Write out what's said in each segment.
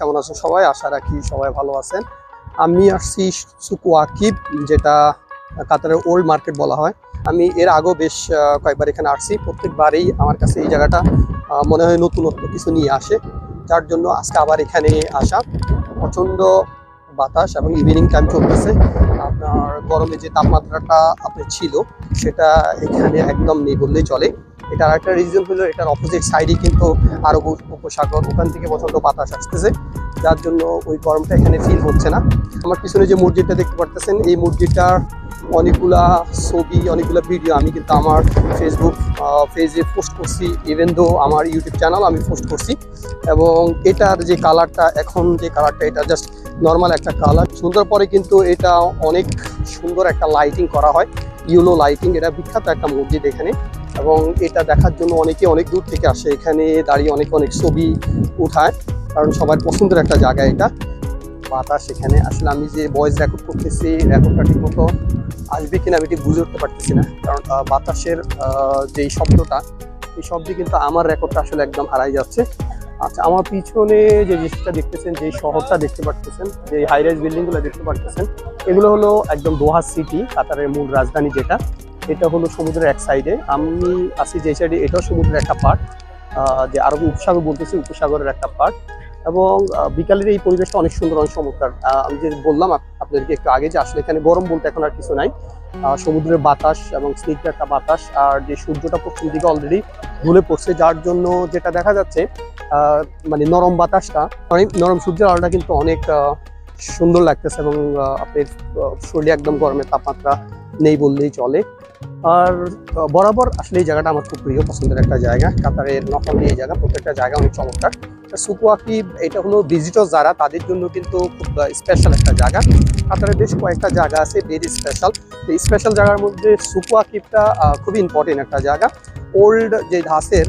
কেমন আছেন সবাই? আশা রাখি সবাই ভালো আছেন। আমি আসছি সুকুয়াকিব যেটা কাতারের ওল্ড মার্কেট বলা হয়। আমি এর আগেও বেশ কয়েকবার এখানে আসছি। প্রত্যেকবারেই আমার কাছে এই জায়গাটা মনে হয় নতুনত্ব কিছু নিয়ে আসে। যার জন্য আজকে আবার এখানে আসা। প্রচণ্ড বাতাস এবং ইভিনিং টাইম চলতেছে। আপনার গরমে যে তাপমাত্রাটা আপনার ছিল, সেটা এখানে একদম নেই বললেই চলে। এটার একটা রিজন হলো এটার অপোজিট সাইডে কিন্তু আরব উপসাগর, ওখান থেকে প্রচণ্ড বাতাস আসতেছে। যার জন্য ওই গরমটা এখানে ফিল হচ্ছে না। আমার পিছনে যে মসজিদটা দেখতে পারতেছেন, এই মসজিদটার অনেকগুলা ছবি, অনেকগুলা ভিডিও আমি কিন্তু আমার ফেসবুক পেজে পোস্ট করছি। ইভেন দো আমার ইউটিউব চ্যানেল আমি পোস্ট করছি। এবং এটার যে কালারটা এখন যে কালারটা এটা জাস্ট নর্মাল একটা কালার সুন্দর পরে কিন্তু এটা অনেক সুন্দর একটা লাইটিং করা হয়। ইউলো লাইটিং এটা বিখ্যাত একটা মসজিদ এখানে। এবং এটা দেখার জন্য অনেকে অনেক দূর থেকে আসে। এখানে দাঁড়িয়ে অনেক অনেক ছবি উঠায়, কারণ সবার পছন্দের একটা জায়গা এটা। বাতাস এখানে। আসলে আমি যে ভয়েস রেকর্ড করতেছি রেকর্ডটা ঠিক মতো আসবে কিনা আমি ঠিক বুঝে উঠতে পারতেছি না, কারণ বাতাসের যেই শব্দটা, এই শব্দে কিন্তু আমার রেকর্ডটা আসলে একদম হারাই যাচ্ছে। আচ্ছা আমার পিছনে যে জিনিসটা দেখতেছেন, যে শহরটা দেখতে পারতেছেন, যে হাইরাইজ বিল্ডিংগুলো দেখতে পারতেছেন, এগুলো হলো একদম দোহা সিটি কাতারের মূল রাজধানী যেটা। এটা হলো সমুদ্রের এক সাইডে আমি আছি যে সাইডে এটাও সমুদ্রের একটা পার্ট যে আরব উপসাগর বলতেছি, উপসাগরের একটা পার্ট এবং বিকালের এই পরিবেশটা অনেক সুন্দর, অনেক চমৎকার। আমি যে বললাম আপ- আপনাদেরকে একটু আগে যে আসলে এখানে গরম বলতে এখন আর কিছু নাই। সমুদ্রের বাতাস এবং স্নিগ্ধ একটা বাতাস, আর যে সূর্যটা পশ্চিম দিকে অলরেডি ঢুলে পড়ছে, যার জন্য যেটা দেখা যাচ্ছে মানে নরম বাতাসটা অনেক নরম সূর্যের আলোটা কিন্তু অনেক সুন্দর লাগতেছে এবং আপনার শরীরে একদম গরমের তাপমাত্রা নেই বললেই চলে। আর বরাবর আসলে এই জায়গাটা আমার খুব প্রিয়, পছন্দের একটা জায়গা। কাতারের নকলি এই জায়গা, প্রত্যেকটা জায়গা অনেক চমৎকার। সুকুয়াকি, এটা হলো ভিজিটর যারা, তাদের জন্য কিন্তু খুব স্পেশাল একটা জায়গা। কাতারে বেশ কয়েকটা জায়গা আছে ভেরি স্পেশাল এই স্পেশাল জায়গার মধ্যে সুকুয়াকিটা খুবই ইম্পর্টেন্ট একটা জায়গা। ওল্ড যে ধাসের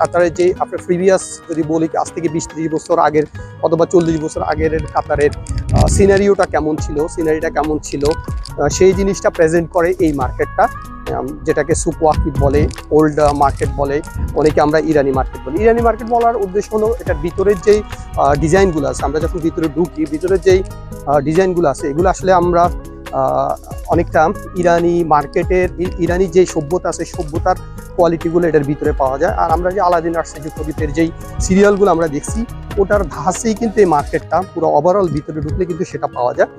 কাতারের যে আপনার প্রিভিয়াস যদি বলি আজ থেকে বিশ ত্রিশ বছর আগের অথবা চল্লিশ বছর আগের কাতারের সিনারিওটা কেমন ছিল সিনারিটা কেমন ছিল সেই জিনিসটা প্রেজেন্ট করে এই মার্কেটটা যেটাকে সুপওয়াকিব বলে ওল্ড মার্কেট বলে, অনেকে আমরা ইরানি মার্কেট বলি। ইরানি মার্কেট বলার উদ্দেশ্য হলো এটার ভিতরের যেই ডিজাইনগুলো আছে, আমরা যখন ভিতরে ঢুকি, ভিতরের যেই ডিজাইনগুলো আছে, এগুলো আসলে আমরা অনেকটা ইরানি মার্কেটের ইরানি যে সভ্যতা আছে, সভ্যতার কোয়ালিটিগুলো এটার ভিতরে পাওয়া যায়। আর আমরা যে আলাদিন আর্সেজি প্রদীপের যেই সিরিয়ালগুলো আমরা দেখছি, ওটার ধাসেই কিন্তু এই মার্কেটটা পুরো ওভারঅল ভিতরে ঢুকলে কিন্তু সেটা পাওয়া যায়।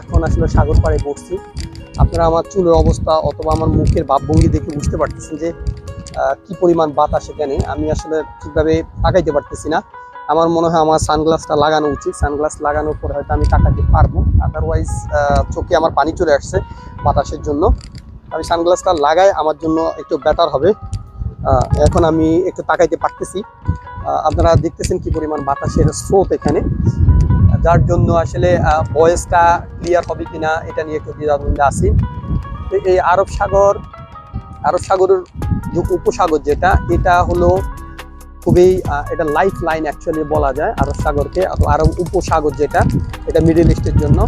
এখন আসলে সাগর পাড়ে বসছি আপনারা আমার চুলের অবস্থা অথবা আমার মুখের ভাবভঙ্গি দেখে বুঝতে পারতেছেন যে কি পরিমাণ বাতাস এখানে। আমি আসলে ঠিকভাবে তাকাইতে পারতেছি না। আমার মনে হয় আমার সানগ্লাসটা লাগানো উচিত। সানগ্লাস লাগানোর পরে হয়তো আমি তাকাতে পারব। আদারওয়াইজ চোখে আমার পানি চলে আসছে বাতাসের জন্য। আমি সানগ্লাসটা লাগাই, আমার জন্য একটু বেটার হবে। এখন আমি একটু তাকাইতে পারতেছি। আপনারা দেখতেছেন কি পরিমাণ বাতাসের স্রোত এখানে। যার জন্য আসলে ভয়েসটা ক্লিয়ার হবে কিনা, এটা নিয়ে একটু দ্বিধাদ্বন্দ্বে তো এই আরব সাগর, আরব সাগরের যে উপসাগর যেটা, এটা হলো খুবই এটা লাইফ লাইন অ্যাকচুয়ালি বলা যায় আরব সাগরকে আরব উপসাগর যেটা, এটা মিডল ইস্টের জন্য।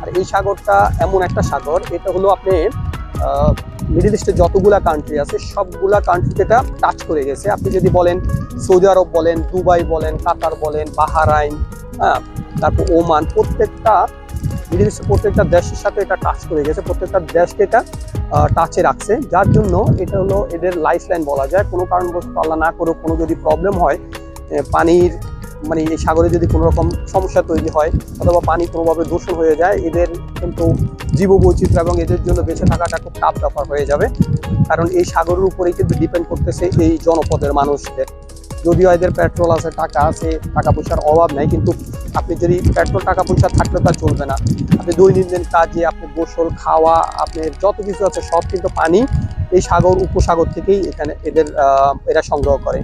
আর এই সাগরটা এমন একটা সাগর, এটা হলো আপনি মিডল ইস্টের যতগুলা কান্ট্রি আছে, সবগুলা কান্ট্রিতে এটা টাচ করে গেছে। আপনি যদি বলেন সৌদি আরব বলেন দুবাই বলেন কাতার বলেন বাহারাইন হ্যাঁ তারপর ওমান প্রত্যেকটা মিডল ইস্টের প্রত্যেকটা দেশের সাথে এটা টাচ করে গেছে, প্রত্যেকটা দেশকে এটা টাচে রাখছে। যার জন্য এটা হলো এদের লাইফ লাইন বলা যায়। কোনো কারণবশত আল্লাহ না করুক, কোনো যদি প্রবলেম হয় পানির মানে এই সাগরে যদি কোনো রকম সমস্যা তৈরি হয়, অথবা পানি কোনোভাবে দূষণ হয়ে যায়, এদের কিন্তু জীববৈচিত্র্য এবং এদের জন্য বেঁচে থাকাটা খুব টাফ ব্যাপার হয়ে যাবে। কারণ এই সাগরের উপরেই কিন্তু ডিপেন্ড করতেছে এই জনপদের মানুষদের। যদিও এদের পেট্রোল আছে, টাকা আছে টাকা পয়সার অভাব নাই, কিন্তু আপনি যদি পেট্রোল টাকা পয়সা থাকলে তা চলবে না। আপনি দৈনন্দিন কাজে, আপনি গোসল, খাওয়া আপনার যত কিছু আছে সব কিন্তু পানি এই সাগর, উপসাগর থেকেই এখানে এদের এরা সংগ্রহ করে।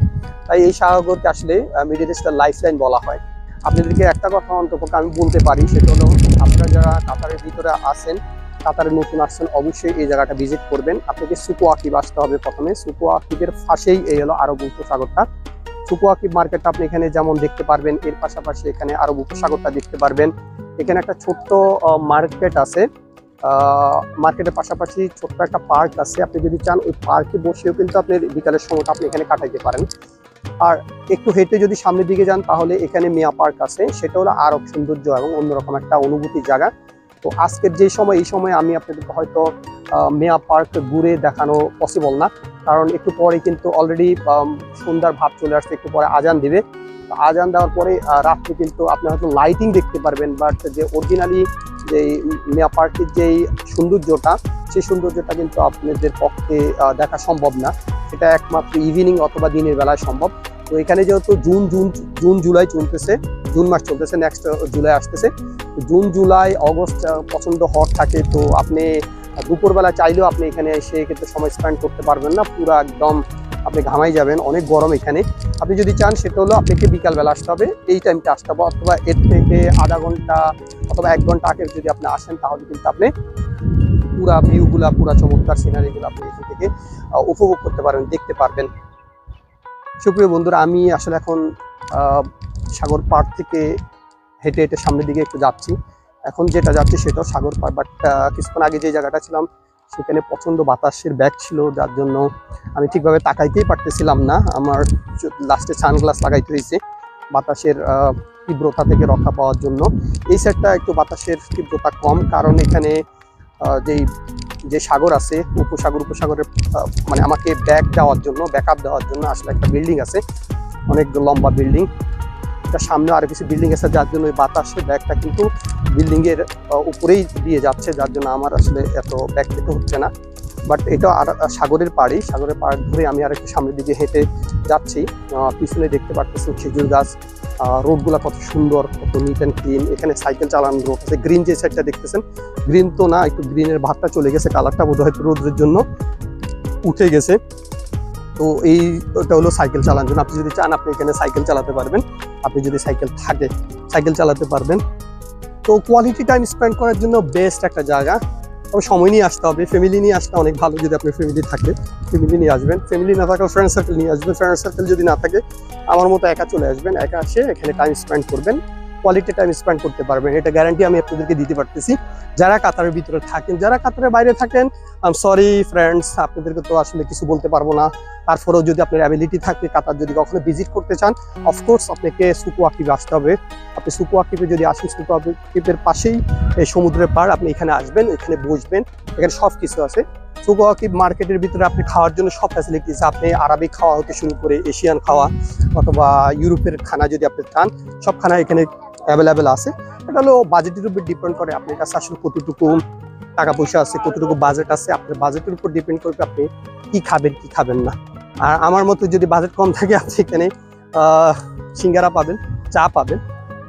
তাই এই সাগরকে আসলে মিডিল ইস্টের লাইফ লাইন বলা হয়। আপনাদেরকে একটা কথা অন্তত আমি বলতে পারি, সেটা হলো আপনারা যারা কাতারের ভিতরে আসেন কাতারে নতুন আসছেন, অবশ্যই এই জায়গাটা ভিজিট করবেন। আপনাকে সুকো আকিব আসতে হবে প্রথমে। সুকো আকিবের পাশেই এই হলো আরব উপসাগরটা সুকো আকিব মার্কেটটা আপনি এখানে যেমন দেখতে পারবেন, এর পাশাপাশি এখানে আরব উপসাগরটা দেখতে পারবেন। এখানে একটা ছোট্ট মার্কেট আছে। মার্কেটের পাশাপাশি ছোট্ট একটা পার্ক আছে। আপনি যদি চান, ওই পার্কে বসেও কিন্তু আপনি বিকালের সময়টা আপনি এখানে কাটাইতে পারেন। আর একটু হেঁটে যদি সামনের দিকে যান, তাহলে এখানে মিয়া পার্ক আছে। সেটা হলো আরব সৌন্দর্য এবং অন্যরকম একটা অনুভূতির জায়গা। তো আজকের যে সময়, এই সময় আমি আপনাদেরকে হয়তো মিয়া পার্ক ঘুরে দেখানো পসিবল না। কারণ একটু পরে কিন্তু অলরেডি সন্ধ্যার ভাব চলে আসছে, একটু পরে আজান দিবে। আজান দেওয়ার পরে রাত্রে কিন্তু আপনি হয়তো লাইটিং দেখতে পারবেন বাট যে অরিজিনালি যে মিয়া পার্কের যেই সৌন্দর্যটা, সেই সৌন্দর্যটা কিন্তু আপনাদের পক্ষে দেখা সম্ভব না। সেটা একমাত্র ইভিনিং অথবা দিনের বেলায় সম্ভব। তো এখানে যেহেতু জুন জুন জুন, জুলাই চলতেছে, জুন মাস চলতেছে নেক্সট জুলাই আসতেছে। জুন, জুলাই, অগস্ট প্রচণ্ড হট থাকে, তো আপনি দুপুরবেলা চাইলেও আপনি এখানে এসে কিন্তু সময় স্পেন্ড করতে পারবেন না। পুরো একদম আপনি ঘামাই যাবেন, অনেক গরম এখানে। আপনি যদি চান, সেটা হলো আপনাকে বিকালবেলা আসতে হবে, এই টাইমটা আসতে হবে, অথবা এর থেকে আধা ঘণ্টা অথবা এক ঘণ্টা আগে যদি আপনি আসেন, তাহলে কিন্তু আপনি পুরা ভিউগুলা পুরা চমৎকার সিনারিগুলো আপনি এখান থেকে উপভোগ করতে পারবেন দেখতে পারবেন। সুপ্রিয় বন্ধুরা, আমি আসলে এখন সাগর পাড় থেকে হেঁটে হেঁটে সামনের দিকে একটু যাচ্ছি। এখন যেটা যাচ্ছি সেটাও সাগর পাড় বাট কিছুক্ষণ আগে যে জায়গাটা ছিলাম, সেখানে প্রচণ্ড বাতাসের ব্যাগ ছিল, যার জন্য আমি ঠিকভাবে তাকাইতেই পারতেছিলাম না। আমার লাস্টে সানগ্লাস লাগাইতে হয়েছে বাতাসের তীব্রতা থেকে রক্ষা পাওয়ার জন্য। এই সাইডটা একটু বাতাসের তীব্রতা কম, কারণ এখানে যেই, যে সাগর আছে, উপসাগর উপসাগরের মানে আমাকে ব্যাক দেওয়ার জন্য, ব্যাকআপ দেওয়ার জন্য আসলে একটা বিল্ডিং আছে। অনেক লম্বা বিল্ডিং। তার সামনে আরও কিছু বিল্ডিং আছে, যার জন্য ওই বাতাসের ব্যাগটা কিন্তু বিল্ডিংয়ের উপরেই দিয়ে যাচ্ছে, যার জন্য আমার আসলে এত ব্যাগ হচ্ছে না। বাট এটা আর সাগরের পাড়ি সাগরের পাড় ধরে আমি আর একটু সামনের দিকে হেঁটে যাচ্ছি। পিছনে দেখতে পাচ্ছি খেজুর গাছ। রোডগুলো কত সুন্দর, কত নিট অ্যান্ড ক্লিন এখানে সাইকেল চালানো রোড আছে গ্রিন যে সাইডটা দেখতেছেন গ্রিন তো না, একটু গ্রিনের ভাতটা চলে গেছে কালারটা বোধ হয়তো রোদের জন্য উঠে গেছে। তো এই, ওটা হলো সাইকেল চালানোর জন্য। আপনি যদি চান, আপনি এখানে সাইকেল চালাতে পারবেন। আপনি যদি সাইকেল থাকে সাইকেল চালাতে পারবেন। তো কোয়ালিটি টাইম স্পেন্ড করার জন্য বেস্ট একটা জায়গা। তবে সময় নিয়ে আসতে হবে ফ্যামিলি নিয়ে আসতে অনেক ভালো যদি আপনি ফ্যামিলি থাকে ফ্যামিলি নিয়ে আসবেন। ফ্যামিলি না থাকলে ফ্রেন্ড সার্কেল নিয়ে আসবেন। ফ্রেন্ড সার্কেল যদি না থাকে, আমার মতো একা চলে আসবেন, একা আসে এখানে টাইম স্পেন্ড করবেন। কোয়ালিটি টাইম স্পেন্ড করতে পারবেন। এটা গ্যারান্টি আমি আপনাদেরকে দিতে পারতেছি। যারা কাতারের ভিতরে থাকেন, যারা কাতারের বাইরে থাকেন আম সরি ফ্রেন্ডস আপনাদেরকে তো আসলে কিছু বলতে পারব না। তারপরেও যদি আপনার অ্যাবিলিটি থাকে, কাতার যদি কখনো ভিজিট করতে চান অফকোর্স আপনাকে সুকু আকিবে আসতে হবে। আপনি সুকু আকিবে যদি আসেন সুকু আকিবের পাশেই এই সমুদ্রের পাড়, আপনি এখানে আসবেন, এখানে বসবেন, এখানে সব কিছু আছে। সুকু আকিব মার্কেটের ভিতরে আপনি খাওয়ার জন্য সব ফ্যাসিলিটিস আপনি আরবিক খাওয়া হতে শুরু করে এশিয়ান খাওয়া অথবা ইউরোপের খানা যদি আপনি চান সব খানা এখানে অ্যাভেলেবেল আছে। এটা হলো বাজেটের উপর ডিপেন্ড করে আপনার কাছে আসলে কতটুকু টাকা পয়সা আছে, কতটুকু বাজেট আছে, আপনার বাজেটের উপর ডিপেন্ড করবে আপনি কি খাবেন কি খাবেন না। আর আমার মতো যদি বাজেট কম থাকে, আপনি এখানে সিঙ্গারা পাবেন, চা পাবেন,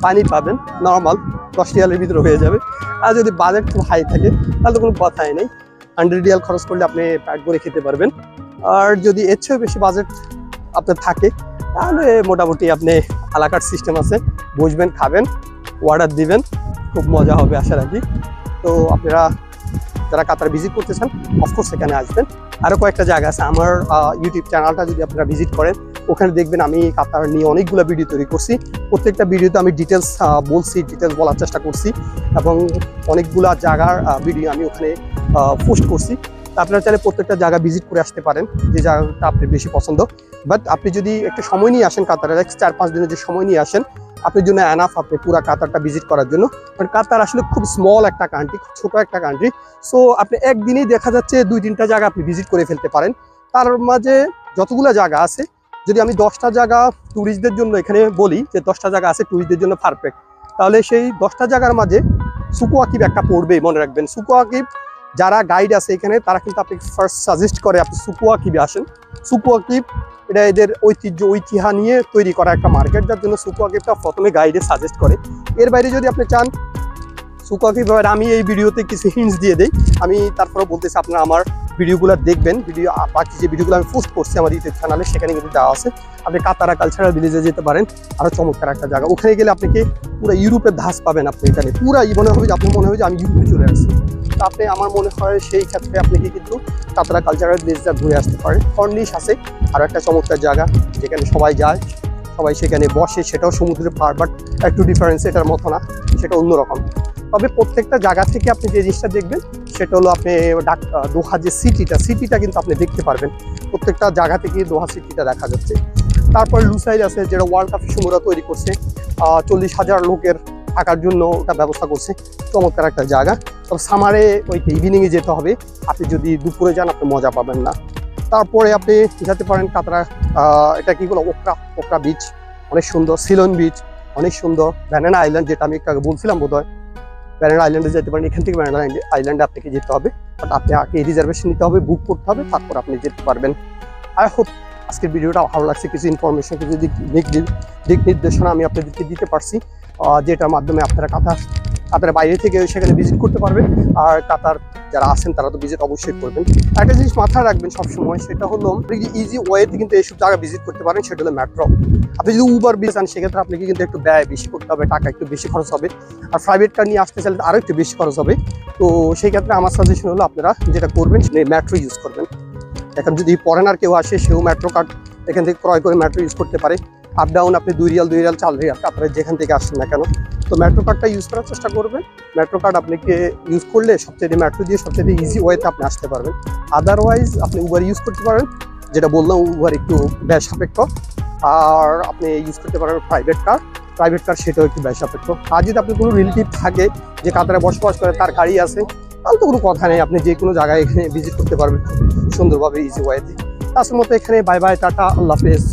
পানি পাবেন নর্মাল দশ রিয়ালের ভিতরে হয়ে যাবে। আর যদি বাজেট খুব হাই থাকে, তাহলে তো কোনো কথাই নেই। হান্ড্রেড রিয়াল খরচ করলে আপনি প্যাক করে খেতে পারবেন। আর যদি এর চেয়েও বেশি বাজেট আপনার থাকে, তাহলে মোটামুটি আপনি আলাকার সিস্টেম আছে। বসবেন, খাবেন অর্ডার দিবেন, খুব মজা হবে আশা রাখি। তো আপনারা যারা কাতার ভিজিট করতে চান অফকোর্স সেখানে আসবেন। আরও কয়েকটা জায়গা আছে, আমার ইউটিউব চ্যানেলটা যদি আপনারা ভিজিট করেন, ওখানে দেখবেন আমি কাতার নিয়ে অনেকগুলো ভিডিও তৈরি করছি। প্রত্যেকটা ভিডিওতে আমি ডিটেলস বলছি ডিটেলস বলার চেষ্টা করছি এবং অনেকগুলা জায়গার ভিডিও আমি ওখানে পোস্ট করছি। আপনারা চাইলে প্রত্যেকটা জায়গা ভিজিট করে আসতে পারেন, যে জায়গাটা আপনার বেশি পছন্দ। বাট আপনি যদি একটু সময় নিয়ে আসেন কাতারে চার পাঁচ দিনের যে সময় নিয়ে আসেন আপনার জন্য অ্যানাফ আপনি পুরো কাতারটা ভিজিট করার জন্য। কারণ কাতার আসলে খুব স্মল একটা কান্ট্রি খুব ছোট একটা কান্ট্রি সো আপনি একদিনেই দেখা যাচ্ছে দুই, তিনটা জায়গা আপনি ভিজিট করে ফেলতে পারেন। তার মাঝে যতগুলো জায়গা আছে, যদি আমি দশটা জায়গা ট্যুরিস্টদের জন্য এখানে বলি, যে দশটা জায়গা আছে ট্যুরিস্টদের জন্য পারফেক্ট তাহলে সেই দশটা জায়গার মাঝে সুকো আকিব একটা পড়বেই, মনে রাখবেন। সুকো আকিব যারা গাইড আছে এখানে, তারা কিন্তু আপনি ফার্স্ট সাজেস্ট করে আপনি সুকো আকিবে আসেন। সুকো আকিব এটা এদের ঐতিহ্য ঐতিহ্য নিয়ে তৈরি করা একটা মার্কেট যার জন্য সুকো আকিবটা প্রথমে গাইডে সাজেস্ট করে। এর বাইরে যদি আপনি চান সুকো আকিব আমি এই ভিডিওতে কিছু হিন্টস দিয়ে দেই। আমি তারপরে বলতেছি, আপনারা আমার ভিডিওগুলো দেখবেন, ভিডিও বাকি যে ভিডিওগুলো আমি পোস্ট করছি আমার ইউটিউব চ্যানেলে সেখানে কিন্তু দেওয়া আছে। আপনি কাতারা কালচারাল ভিলেজে যেতে পারেন আরও চমৎকার একটা জায়গা। ওখানে গেলে আপনাকে পুরো ইউরোপের ধাস পাবেন আপনি এখানে। পুরো মনে হবে যে, আপনার মনে হবে যে, আমি ইউরোপে চলে আসছি। তো আপনি, আমার মনে হয় সেই ক্ষেত্রে আপনাকে কিন্তু কাতারা কালচারাল ভিলেজটা ঘুরে আসতে পারেন। কর্নিশ আছে আরও একটা চমৎকার জায়গা, যেখানে সবাই যায়, সবাই সেখানে বসে, সেটাও সমুদ্রের পাড় বাট একটু ডিফারেন্স এটার মতো না, সেটা অন্যরকম। তবে প্রত্যেকটা জায়গা থেকে আপনি যে জিনিসটা দেখবেন সেটা হলো আপনি দোহা যে সিটিটা সিটিটা কিন্তু আপনি দেখতে পারবেন। প্রত্যেকটা জায়গা থেকে দোহা সিটিটা দেখা যাচ্ছে। তারপর লুসাইল আছে, যেটা ওয়ার্ল্ড কাপ সুমুরা তৈরি করছে। চল্লিশ হাজার লোকের থাকার জন্য ওটা ব্যবস্থা করছে। চমৎকার একটা জায়গা। তবে সামারে ওই ইভিনিংয়ে যেতে হবে। আপনি যদি দুপুরে যান, আপনি মজা পাবেন না। তারপরে আপনি যেতে পারেন কাতরা এটা কি বলো, ওকরা ওকরা বিচ অনেক সুন্দর, সিলন বিচ অনেক সুন্দর ব্যানানা আইল্যান্ড যেটা আমি একটু আগে বলছিলাম বোধ ব্যানানা আইল্যান্ডে যেতে পারেন, এখান থেকে ব্যানানা আইল্যান্ডে আপনাকে যেতে হবে। বাট আপনি আগে রিজার্ভেশন নিতে হবে বুক করতে হবে, তারপর আপনি যেতে পারবেন। আই হোপ আজকের ভিডিওটা ভালো লাগছে। কিছু ইনফরমেশন কিছু দিক দিক নির্দেশনা আমি আপনাদেরকে দিতে পারছি। যেটার মাধ্যমে আপনারা কাতার কাতারের বাইরে থেকে সেখানে ভিজিট করতে পারবেন। আর কাতার যারা আছেন, তারা তো ভিজিট অবশ্যই করবেন। একটা জিনিস মাথায় রাখবেন সবসময়, সেটা হলো ইজি ওয়েতে কিন্তু এইসব জায়গা ভিজিট করতে পারেন, সেটা হলো মেট্রো আপনি যদি উবার বিল চান সেক্ষেত্রে আপনাকে কিন্তু একটু ব্যয় বেশি করতে হবে, টাকা একটু বেশি খরচ হবে। আর প্রাইভেট কার নিয়ে আসতে চাইলে আরও একটু বেশি খরচ হবে। তো সেই ক্ষেত্রে আমার সাজেশন হলো আপনারা যেটা করবেন মেট্রো ইউজ করবেন। এখন যদি ফরেনার কেউ আসে, সেও মেট্রো কার্ড এখান থেকে ক্রয় করে মেট্রো ইউজ করতে পারে। আপ ডাউন আপনি দুই রিয়াল দুই রিয়াল, চার রিয়াল, আপনারা যেখান থেকে আসেন না কেন? তো মেট্রো কার্ডটা ইউজ করার চেষ্টা করবেন। মেট্রো কার্ড আপনাকে ইউজ করলে সবচেয়ে মেট্রো দিয়ে সবচেয়ে ইজি ওয়েতে আপনি আসতে পারবেন। আদারওয়াইজ আপনি উবার ইউজ করতে পারেন। যেটা বললাম উবার একটু ব্যয় সাপেক্ষ। আর আপনি ইউজ করতে পারেন প্রাইভেট কার প্রাইভেট কার সেটাও একটু ব্যয় সাপেক্ষ। আর যদি আপনি কোনো রিলেটিভ থাকে, যে কাতারে বসবাস করে, তার গাড়ি আছে, তাহলে তো কোনো কথা নেই। আপনি যে কোনো জায়গায় এখানে ভিজিট করতে পারবেন। সুন্দরভাবে ইজি ওয়েতে তার মতো এখানে বাই বাই টাটা, আল্লাহ হাফেজ।